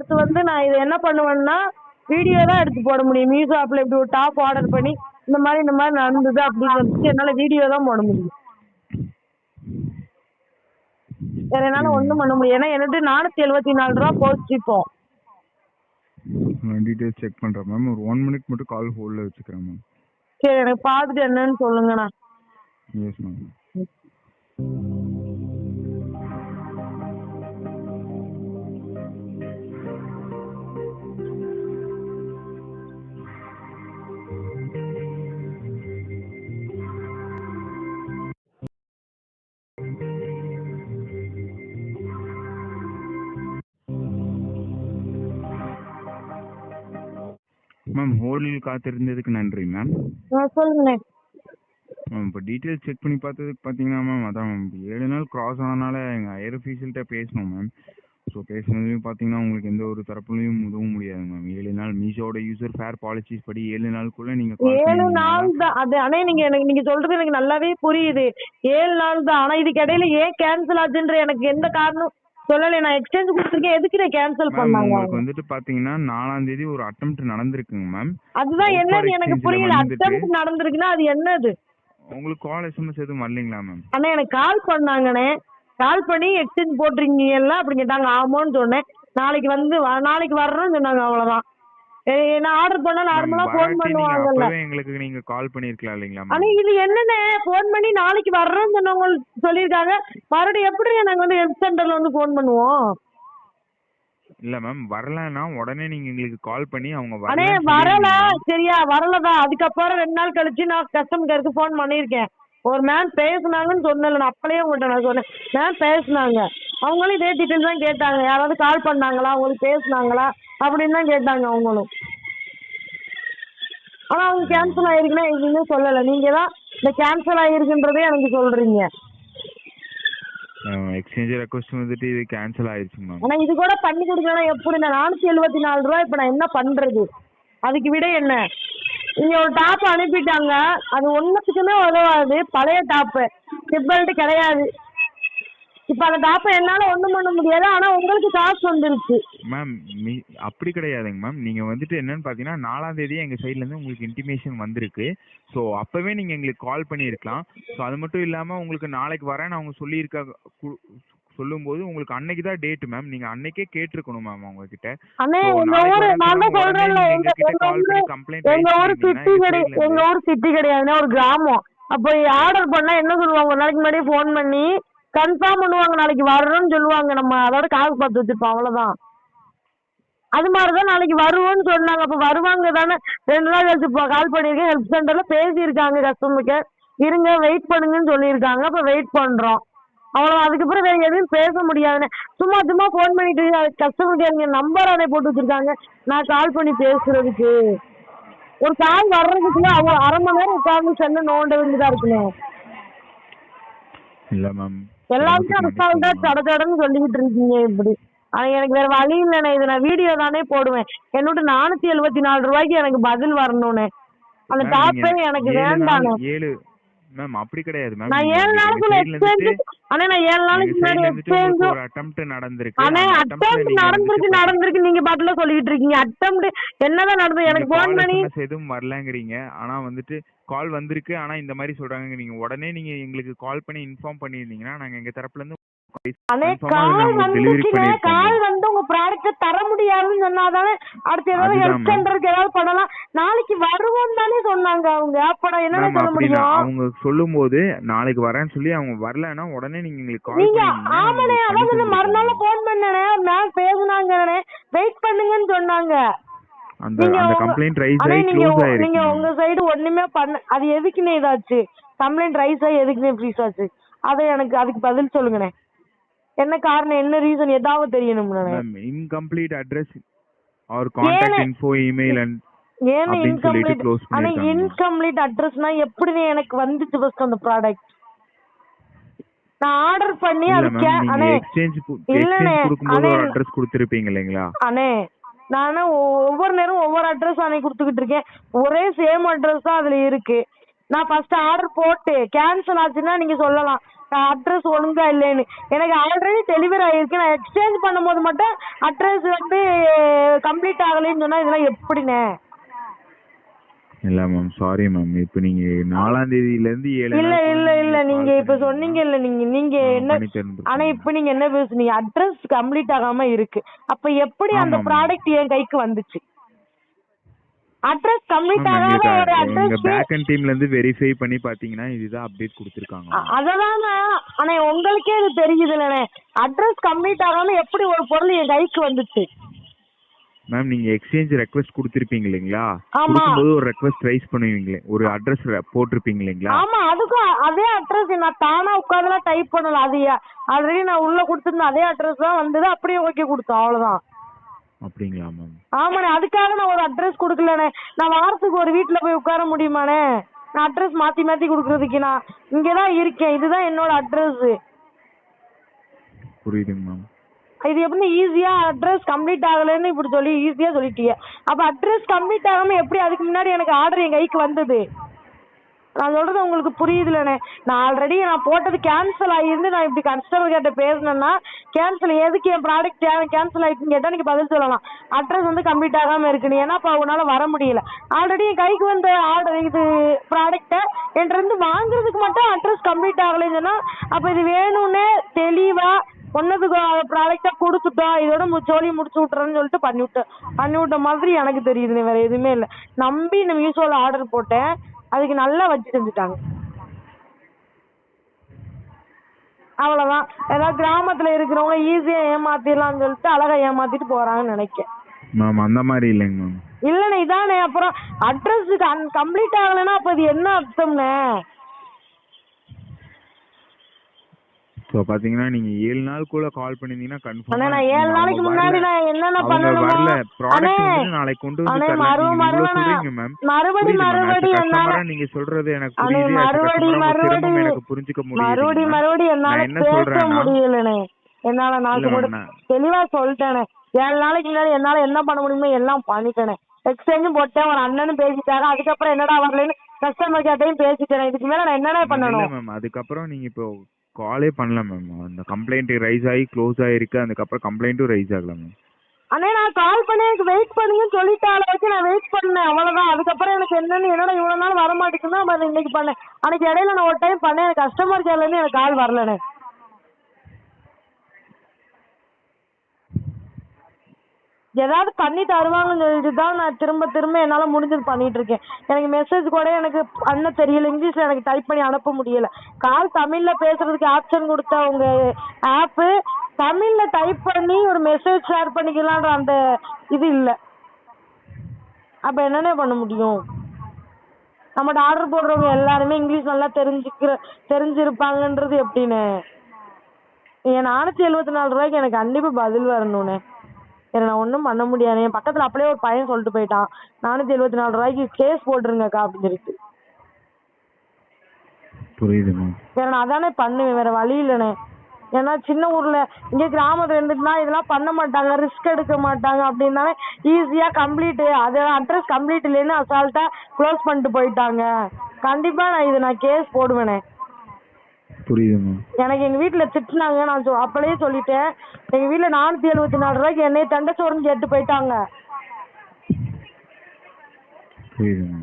அடுத்து வந்து நான் இதை என்ன பண்ணுவேன்னா வீடியோ தான் எடுத்து போட முடியும். மீஷோ ஆப்ல இப்படி ஒரு டாப் ஆர்டர் பண்ணி இந்த மாதிரி இந்த மாதிரி நடந்தது அப்படிங்கிறதுக்கு என்னால வீடியோ தான் போட முடியும். வேற என்னால ஒண்ணும் பண்ண முடியும். ஏன்னா என்னட்டு நானூத்தி எழுபத்தி நாலு ரூபா போச்சு இப்போ. நான் டீட்டெயில்ஸ் செக் பண்ணுறேன் மேம் ஒரு ஒன் மினிட் மட்டும் கால் ஹோல்டில் வச்சுக்கிறேன் மேம் சரி எனக்கு பார்த்துட்டு என்னன்னு சொல்லுங்கண்ணா. எஸ் மேம் மேம் ஹோல்டில் காத்திருந்ததுக்கு நன்றி மேம் ஆ, சொல்லுங்கண்ணே. மேம் இப்போ டீட்டெயில்ஸ் செக் பண்ணி பார்த்ததுக்கு பார்த்தீங்கன்னா மேம் அதான் மேம் ஏழு நாள் கிராஸ் ஆனனால எங்கள் ஹையர் அஃபீஷியல்கிட்ட பேசணும் மேம் ஸோ பேசுனதுலையும் பார்த்தீங்கன்னா உங்களுக்கு எந்த ஒரு தரப்புலையும் உதவும் முடியாது மேம் ஏழு நாள் மீஷோட யூசர் ஃபேர் பாலிசிஸ் படி ஏழு நாளுக்குள்ளே நீங்கள் ஏழு நாள் தான். அது ஆனா நீங்க எனக்கு நீங்க சொல்றது எனக்கு நல்லாவே புரியுது. ஏழு நாள் தான். ஆனா இதுக்கு இடையில ஏன் கேன்சல் ஆச்சுன்ற எனக்கு எந்த காரணம் சொல்லலை நான் எக்ஸ்சேஞ்ச் கொடுத்துருக்கேன். எதுக்கு நான் கேன்சல் பண்ணாங்க? உங்களுக்கு வந்துட்டு பார்த்தீங்கன்னா நாலாம் தேதி ஒரு அட்டம்ப்ட் நடந்திருக்குங்க மேம் அதுதான் என்னன்னு எனக்கு புரியல. வந்துட்டு- அட்டம் நடந்திருக்குன்னா அது என்னது? உங்களுக்கு கால் எஸ்எம்எஸ் எதுவும் வரலைங்களா மேம் அண்ணா எனக்கு கால் பண்ணாங்கண்ணே. கால் பண்ணி எக்ஸ்சேஞ்ச் போட்டிருக்கீங்கல்ல அப்படி கேட்டாங்க. ஆமான்னு சொன்னேன். நாளைக்கு வந்து நாளைக்கு வர்றேன்னு சொன்னாங்க அவ்வளவுதான். நான் ஆர்டர் பண்ணா நார்மலா ஃபோன் பண்ணுவாங்கல்ல. எங்களுக்கு நீங்க கால் பண்ணிருக்கலாம் இல்லைங்களா ஆனா இது என்னண்ணே? ஃபோன் பண்ணி நாளைக்கு வர்றேன்னு சொன்னவங்க சொல்லியிருக்காங்க. மறுபடியும் எப்படி நாங்க வந்து ஹெல்ப் சென்டர்ல வந்து ஃபோன் பண்ணுவோம்? இல்ல மேம் வரலன்னா உடனே நீங்க எங்களுக்கு கால் பண்ணி அவங்க வரல. சரியா வரலதான் அதுக்கப்புறம் ரெண்டு நாள் கழிச்சு நான் கஸ்டமர் கேருக்கு ஃபோன் பண்ணியிருக்கேன். ஒரு மேம் பேசுனாங்கன்னு சொன்னல நான் அப்பளே உங்கள்கிட்ட நான் சொன்னேன். மேம் பேசுனாங்க. அவங்களும் இதே டீட்டெயில் தான் கேட்டாங்க. யாராவது கால் பண்ணாங்களா? அவங்களுக்கு பேசுனாங்களா? அப்படின்னு தான் கேட்டாங்க அவங்களும். ஆனா அவங்க கேன்சல் ஆயிருக்குன்னா எதுவுமே சொல்லல. நீங்க தான் இந்த கேன்சல் ஆயிருக்குன்றதே எனக்கு சொல்றீங்க. எக்ஸ்சேஞ்ச் ரெக்வஸ்ட் வந்துட்டு இது கேன்சல் ஆயிடுச்சு மேம் ஆனா இது கூட பண்ணி கொடுக்கலாம் எப்படி? நான் நானூத்தி எழுபத்தி நாலு ரூபாய் இப்ப நான் என்ன பண்றது? அதுக்கு விட என்ன? இங்க ஒரு டாப் அனுப்பிட்டாங்க. அது ஒன்னத்துக்குமே உதவாது. பழைய டாப்பு சிப்பல்ட்டு கிடையாது. இப்ப அந்த டாப்பை என்னால ஒண்ணும் பண்ண முடியாது. ஆனா உங்களுக்கு காசு வந்துருச்சு. மேம் அப்படி கிடையாதுங்க மேம் நீங்க வந்துட்டு என்னன்னு பாத்தீங்கன்னா நாலாம் தேதி எங்க சைடுல இருந்து உங்களுக்கு இன்டிமேஷன் வந்திருக்கு. ஸோ அப்பவே நீங்க எங்களுக்கு கால் பண்ணியிருக்கலாம். ஸோ அது மட்டும் இல்லாம உங்களுக்கு நாளைக்கு வரேன்னு அவங்க சொல்லியிருக்க சொல்லும்போது உங்களுக்கு அன்னைக்கு தான் டேட் மேம் நீங்க அன்னைக்கே கேட்டிருக்கணும் மேம் அவங்க கிட்ட எங்க ஊரு சிட்டி கிடையாதுன்னா ஒரு கிராமம். அப்போ ஆர்டர் பண்ணா என்ன சொல்லுவாங்க? ஒரு நாளைக்கு முன்னாடியே ஃபோன் பண்ணி கன்ஃபார்ம் பண்ணுவாங்க நாளைக்கு வர்றோம்னு சொல்லுவாங்க. நம்ம அதோட காசு பார்த்து வச்சிருப்போம் அவ்வளவுதான். அது மாதிரிதான் நாளைக்கு வருவோம்னு சொன்னாங்க. அப்ப வருவாங்க தானே? ரெண்டு நாள் கழிச்சு கால் பண்ணியிருக்கேன். ஹெல்ப் சென்டர்ல பேசியிருக்காங்க கஸ்டமருக்கு இருங்க வெயிட் பண்ணுங்கன்னு சொல்லியிருக்காங்க. அப்ப வெயிட் பண்றோம். அவ்வளோ அதுக்கப்புறம் வேற எதுவும் பேச முடியாதுண்ணே சும்மா சும்மா ஃபோன் பண்ணிட்டு கஸ்டமர் கேர் நம்பர் அதே போட்டு வச்சிருக்காங்க. நான் கால் பண்ணி பேசுறதுக்கு. ஒரு கால் வர்றதுக்குள்ள அவங்க அரை மணி நேரம் உட்கார்ந்து சென்ன நோண்ட வேண்டியதா இருக்குண்ணே இல்ல மேம் எல்லாருமே அசால்ட்டா சட சடன்னு சொல்லிக்கிட்டு இருக்கீங்க இப்படி. ஆனா எனக்கு வேற வழி இல்லைண்ணே. இது நான் வீடியோ தானே போடுவேன். என்னோட நானூத்தி எழுபத்தி நாலு ரூபாய்க்கு எனக்கு பதில் வரணும்னு அந்த டாப்பே எனக்கு வேண்டாண்ணே. ஏழு மேம் அப்படி கிடையாது மேம் நான் ஏழு நாளுக்குள்ள எக்ஸ்சேஞ்ச் ஆனா நான் ஏழு நாளைக்கு முன்னாடி எக்ஸ்சேஞ்ச் ஒரு அட்டெம்ப்ட் நடந்திருக்கு. ஆனா அந்த அட்டம் attemptல நீங்க நடந்திருக்கு நடந்திருக்கு. நீங்க பாட்டுல சொல்லிட்டு இருக்கீங்க. அட்டம் என்னதான் நடந்தது? எனக்கு ஃபோன் பண்ணி எதுவும் வரலங்கிறீங்க. ஆனா வந்துட்டு கால் வந்திருக்கு. ஆனா இந்த மாதிரி சொல்றாங்க நீங்க உடனே நீங்க எங்களுக்கு கால் பண்ணி இன்ஃபார்ம் பண்ணிருந்தீங்கன்னா நாங்க எங்க தரப்புல இருந்து அண்ணே கால் பண்ணிருப்போம். கால் வந்து உங்க ப்ராடக்ட் தர முடியாதுன்னு சொன்னாதானே அடுத்து ஏதாவது ma'am. சென்டருக்கு ஏதாவது பண்ணலாம். நாளைக்கு வருவோம் தானே சொன்னாங்க அவங்க. அப்ப நான் என்ன சொல்ல அப்படி முடியும்? அவங்க சொல்லும்போது நாளைக்கு வரேன்னு சொல்லி அவங்க வரலன்னா உடனே நீங்க எங்களுக்கு கால் நீங்க ஆமாண்ணே இந்த மறுநாள் போன் பண்ணனே மேம் பேசுனாங்கண்ணே. வெயிட் பண்ணுங்கன்னு சொன்னாங்க. அந்த அந்த ரைஸ் நீங்க க்ளோஸ் உங்க சைடு ஒண்ணுமே பண்ண அது எதுக்குண்ணே இதாச்சு? கம்ப்ளைண்ட் ரைஸ் ஆகி எதுக்குண்ணே ஃப்ரீஸ் ஆச்சு? அதை எனக்கு அதுக்கு பதில் சொல்லுங்கண்ணே. என்ன காரணம் என்ன ரீசன் ஏதாவது தெரியணும்ண்ணே ma'am incomplete address or contact ஏன்னு- இன்ஃபோ இமெயில் அண்ட் ஏன்னு இன்கம்ப்ளீட் ஆனா. இன்கம்ப்ளீட் அட்ரஸ்னா எப்படிண்ணே எனக்கு வந்துச்சு ஃபர்ஸ்ட் அந்த ப்ராடக்ட் நான் ஆர்டர் பண்ணி அது அண்ணே எக்ஸ்சேஞ்ச் ஒரு அண்ணே. அட்ரஸ் கொடுத்துருப்பீங்க இல்லைங்களா? அண்ணே நானு ஒவ்வொரு நேரம் ஒவ்வொரு அட்ரஸ் அன்னைக்கு கொடுத்துக்கிட்டு இருக்கேன். ஒரே சேம் அட்ரஸ் தான் அதுல இருக்கு. நான் ஃபர்ஸ்ட் ஆர்டர் போட்டு கேன்சல் ஆச்சுன்னா நீங்க சொல்லலாம். அட்ரஸ் ஒழுங்கா இல்லைன்னு. எனக்கு ஆல்ரெடி டெலிவரி ஆயிருக்கு. நான் எக்ஸ்சேஞ்ச் பண்ணும்போது மட்டும் அட்ரஸ் வந்து கம்ப்ளீட் ஆகலைன்னு சொன்னா இதெல்லாம் எப்படிண்ணே? இல்ல மேம் சாரி மேம் இப்போ நீங்க நாலாம் தேதியில இருந்து ஏழு இல்ல இல்ல இல்ல. நீங்க இப்ப. சொன்னீங்க இல்ல நீங்க நீங்க என்ன. ஆனா இப்ப நீங்க என்ன பேசுனீங்க? அட்ரஸ் கம்ப்ளீட் ஆகாம இருக்கு. அப்ப எப்படி அந்த. ப்ராடக்ட் என் கைக்கு வந்துச்சு? அட்ரஸ் கம்ப்ளீட் மேம், ஆகாத எங்களுக்கு ஒரு அட்ரஸ் பேக் அண்ட் டீம்ல இருந்து வெரிஃபை பண்ணி பாத்தீங்கன்னா இதுதான் அப்டேட் கொடுத்துருக்காங்க. அததான் ஆனா உங்களுக்கே இது தெரியுதுல்லண்ணே. அட்ரஸ் கம்ப்ளீட் ஆகாம எப்படி ஒரு பொருள் என் கைக்கு வந்துச்சு? மேம் நீங்க எக்ஸ்சேஞ்ச் ரெக்வஸ்ட் கொடுத்திருப்பீங்க இல்லைங்களா. கொடுக்கும்போது ஒரு ரெக்வஸ்ட் ரைஸ் பண்ணுவீங்களே. ஒரு அட்ரஸ் போட்டிருப்பீங்க இல்லைங்களா? ஆமா அதுக்கும் அதே அட்ரஸ் நான் தானா உட்காந்துலாம் டைப் பண்ணல. அது ஆல்ரெடி நான் உள்ள கொடுத்துருந்த அதே அட்ரஸ் தான் வந்தது. அப்படியே ஓகே கொடுத்தோம். அவ்வளவுதான். அப்படிங்களா மேம் ஆமாண்ணே அதுக்காக நான் ஒரு அட்ரஸ் கொடுக்கலண்ணே. நான் வாரத்துக்கு ஒரு வீட்ல போய் உட்கார முடியுமாண்ணே? நான் அட்ரஸ் மாத்தி மாத்தி கொடுக்கறதுக்கு நான் இங்கதான் இருக்கேன். இதுதான் என்னோட அட்ரஸ் புரியுதுங்க மேம் இது எப்படி ஈஸியா அட்ரஸ் கம்ப்ளீட் ஆகலைன்னு இப்படி சொல்லி ஈஸியா சொல்லிட்டீங்க. அப்ப அட்ரஸ் கம்ப்ளீட் ஆகாம எப்படி அதுக்கு முன்னாடி எனக்கு ஆர்டர் என் கைக்கு வந்தது? நான் சொல்றது உங்களுக்கு புரியுதுலண்ணே. நான் ஆல்ரெடி நான் போட்டது கேன்சல் ஆகியிருந்து நான் இப்படி கஸ்டமர் கிட்ட பேசினேன்னா கேன்சல் எதுக்கு என் ப்ராடக்ட் கேன்சல் ஆயிடுச்சுன்னு கேட்டால் நீங்கள் பதில் சொல்லலாம். அட்ரஸ் வந்து கம்ப்ளீட் ஆகாம இருக்கு ஏன்னா இப்போ அவனால வர முடியல. ஆல்ரெடி என் கைக்கு வந்த ஆர்டர் இது ப்ராடக்ட்டை என்கிட்ட இருந்து வாங்குறதுக்கு மட்டும் அட்ரஸ் கம்ப்ளீட் ஆகலைன்னு சொன்னால் அப்போ இது வேணும்னே தெளிவா ஒன்னதுக்கு ப்ராடக்டா கொடுத்துட்டோம் இதோட ஜோலி முடிச்சு விட்டுறேன்னு சொல்லிட்டு பண்ணி விட்டேன் பண்ணி விட்ட மாதிரி எனக்கு தெரியுது வேற எதுவுமே இல்லை. நம்பி இந்த மீஷோல ஆர்டர் போட்டேன். அதுக்கு நல்லா வச்சு செஞ்சுட்டாங்க. அவ்வளவுதான். ஏதாவது கிராமத்துல இருக்கிறவங்க ஈஸியா ஏமாத்திடலாம்னு சொல்லிட்டு அழகா ஏமாத்திட்டு போறாங்கன்னு நினைக்கிறேன் மேம் அந்த மாதிரி இல்லைங்க மேம் இல்லண்ணே இதானே அப்புறம் அட்ரஸ் கம்ப்ளீட் ஆகலைன்னா அப்ப இது என்ன அர்த்தம்ண்ணே? ஸோ பாத்தீங்கன்னா நீங்க ஏழு நாளுக்குள்ள கால் பண்ணிருந்தீங்கன்னா கன்ஃபார்ம் நான் ஏழு நாளைக்கு முன்னாடி நான் பண்ணணுமோ மறுபடி மறுபடி மறுபடி என்னால நீங்க சொல்றது எனக்கு மறுபடி மறுபடி எனக்கு புரிஞ்சுக்க மறுபடி முடியுது மறுபடி நான் என்னால பேச முடியலண்ணே. என்னால நான் கூட தெளிவா சொல்லிட்டேனே ஏழு நாளைக்கு முன்னாடி என்னால என்ன பண்ண முடியுமோ எல்லாம் பண்ணிட்டேனே எக்ஸ்சேஞ்சும் போட்டேன் ஒரு அண்ணனும் பேசிட்டாரு. அதுக்கப்புறம் என்னடா வரலன்னு கஸ்டமர் கேட்டையும் பேசிட்டேன் இதுக்கு மேல நான் என்னடா பண்ணணும்? மேம் அதுக்கப்புறம் நீங்க இப்போ காலே பண்ணல மேம் அந்த கம்ப்ளைண்ட் ரைஸ் ஆகி க்ளோஸ் ஆயிருக்கு. அதுக்கப்புறம் கம்ப்ளைண்ட்டும் ரைஸ் ஆகல மேம் அண்ணே நான் கால் பண்ணி எனக்கு வெயிட் பண்ணுங்கன்னு சொல்லிட்டால வச்சு நான் வெயிட் பண்ணேன். அவ்வளவுதான். அதுக்கப்புறம் எனக்கு என்னன்னு என்னடா இவ்வளவு நாள் வர மாட்டேங்குதுன்னா நான் இன்னைக்கு பண்ணேன். அன்னைக்கு இடையில நான் ஒரு டைம் பண்ணேன். எனக்கு கஸ்டமர் கேர்ல இருந்து எனக்கு கால் வரலண்ணே. ஏதாவது பண்ணி தருவாங்கன்னு சொல்லிட்டு தான் நான் திரும்ப திரும்ப என்னால முடிஞ்சது பண்ணிட்டு இருக்கேன். எனக்கு மெசேஜ் கூட எனக்கு பண்ண தெரியல. இங்கிலீஷ்ல எனக்கு டைப் பண்ணி அனுப்ப முடியல. கால் தமிழ்ல பேசுறதுக்கு ஆப்ஷன் கொடுத்த உங்க ஆப் தமிழ்ல டைப் பண்ணி ஒரு மெசேஜ் ஷேர் பண்ணிக்கலான்ற அந்த இது இல்ல. அப்ப என்னண்ணே பண்ண முடியும்? நம்மகிட்ட ஆர்டர் போடுறவங்க எல்லாருமே இங்கிலீஷ் நல்லா தெரிஞ்சுக்கிற தெரிஞ்சிருப்பாங்கன்றது எப்படின்னு? என் நானூத்தி எழுபத்தி நாலு ரூபாய்க்கு எனக்கு கண்டிப்பா பதில் வரணும்ண்ணே வேற நான் ஒன்றும் பண்ண முடியாது. என் பக்கத்துல அப்படியே ஒரு பையன் சொல்லிட்டு போயிட்டான். நானூத்தி எழுபத்தி நாலு ரூபாய்க்கு கேஸ் போட்டுருங்கக்கா அப்படின்னு சொல்லிட்டு. புரியுது மேம் வேற நான் அதானே பண்ணுவேன். வேற வழி இல்லைண்ணே. ஏன்னா சின்ன ஊர்ல இங்க கிராமத்துல இருந்துட்டுனா இதெல்லாம் பண்ண மாட்டாங்க ரிஸ்க் எடுக்க மாட்டாங்க அப்படின்னாலே ஈஸியா கம்ப்ளீட் அது அட்ரஸ் கம்ப்ளீட் இல்லைன்னு அசால்ட்டா க்ளோஸ் பண்ணிட்டு போயிட்டாங்க. கண்டிப்பா நான் இது நான் கேஸ் போடுவேனே. புரியுது எனக்கு எங்க வீட்ல திட்டுனாங்க நான் சொ- அப்பளே சொல்லிட்டேன். எங்க வீட்ல நானூத்தி எழுபத்தி நாலு ரூபாய்க்கு என்னைய தண்டச்சோறுன்னு கேட்டு போயிட்டாங்க.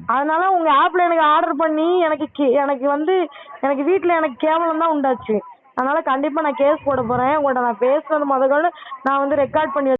அதனால உங்க ஆப்ல எனக்கு ஆர்டர் பண்ணி எனக்கு எனக்கு வந்து எனக்கு வீட்ல எனக்கு கேவலம் தான் உண்டாச்சு. அதனால கண்டிப்பா நான் கேஸ் போட போறேன். உங்கள்ட்ட நான் பேசுனது முதல்ல நான் வந்து ரெக்கார்ட் பண்ணி